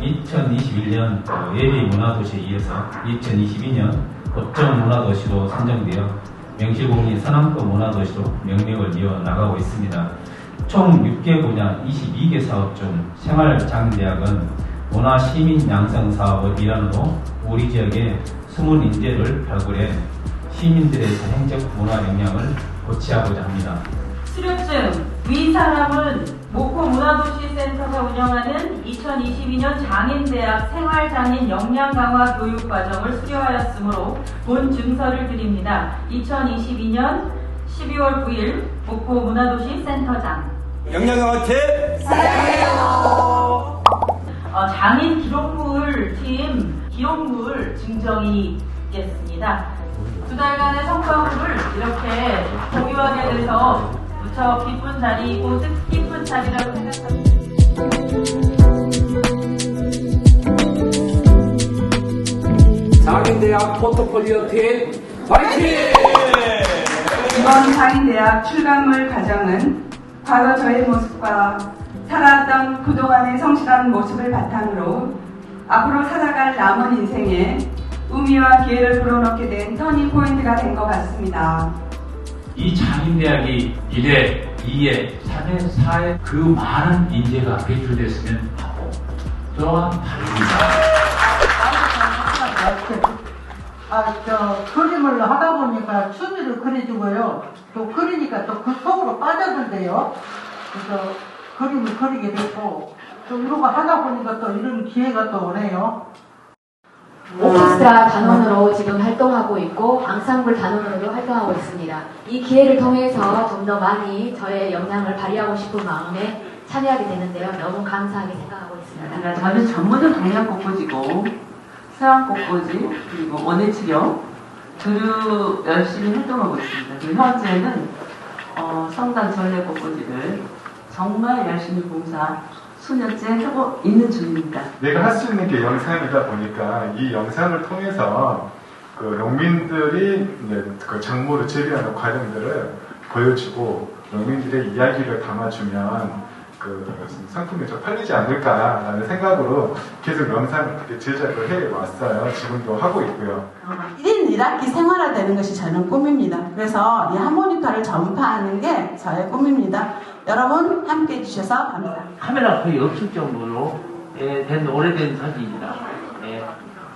2021년 그 예비 문화도시에 이어서 2022년 법정 문화도시로 선정되어 명실공히 선암급 문화도시로 명명을 이어 나가고 있습니다. 총 6개 분야 22개 사업 중 생활장대학은 문화 시민 양성 사업의 일환으로 우리 지역의 숨은 인재를 발굴해 시민들의 사행적 문화 역량을 고취하고자 합니다. 수료증 위 사람은 목포 문화도시센터가 운영하는 2022년 장인대학 생활장인 역량 강화 교육 과정을 수료하였으므로 본 증서를 드립니다. 2022년 12월 9일 목포 문화도시센터장 영양강화태 어, 장인 기록물 팀 기록물 증정이 있겠습니다. 두 달간의 성과물을 이렇게 공유하게 돼서 무척 기쁜 자리이고 뜻깊은 자리라고 생각합니다. 장인대학 포트폴리오 팀 화이팅! 이번 장인대학 출간물 과정은 과거 저의 모습과 살아왔던 그동안의 성실한 모습을 바탕으로 앞으로 살아갈 남은 인생에 의미와 기회를 불어넣게 된 터닝 포인트가 된 것 같습니다. 이 장인대학이 1회, 2회, 3회, 4회 그 많은 인재가 배출됐으면 하고 또한 바랍니다. 아, 저, 그림을 하다 보니까 취미를 그려주고요. 또 그리니까 또 그 속으로 빠져들대요. 그래서 그림을 그리게 됐고, 또거 하다 보니까 또 이런 기회가 또 오네요. 오케스트라 단원으로 지금 활동하고 있고 앙상블 단원으로도 활동하고 있습니다. 이 기회를 통해서 좀 더 많이 저의 역량을 발휘하고 싶은 마음에 참여하게 되는데요. 너무 감사하게 생각하고 있습니다. 저는 전문은 동양 꽃꽂이고 서양 꽃꽂이 그리고 원예 치료 두류 열심히 활동하고 있습니다. 그리고 현재는 어, 성당 전례 꽃꽂이를 정말 열심히 봉사 수년째 하고 있는 중입니다. 내가 할 수 있는 게 영상이다 보니까 이 영상을 통해서 그 농민들이 이제 그 작물을 재배하는 과정들을 보여주고 농민들의 이야기를 담아주면 그 상품이 좀 팔리지 않을까라는 생각으로 계속 영상을 그렇게 제작을 해 왔어요. 지금도 하고 있고요. 1인 1학기 생활화되는 것이 저는 꿈입니다. 그래서 이 하모니카를 전파하는 게 저의 꿈입니다. 여러분 함께 해주셔서 감사합니다. 카메라 거의 없을 정도로 예, 된 오래된 사진입니다. 예,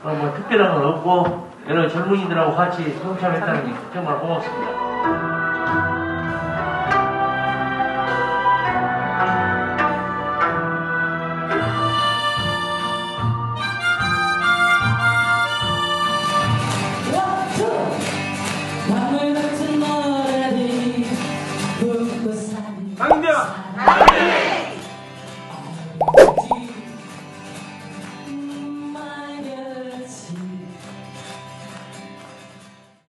어, 뭐 특별한 건 없고 여러 젊은이들하고 같이 동참했다는 게 정말 고맙습니다.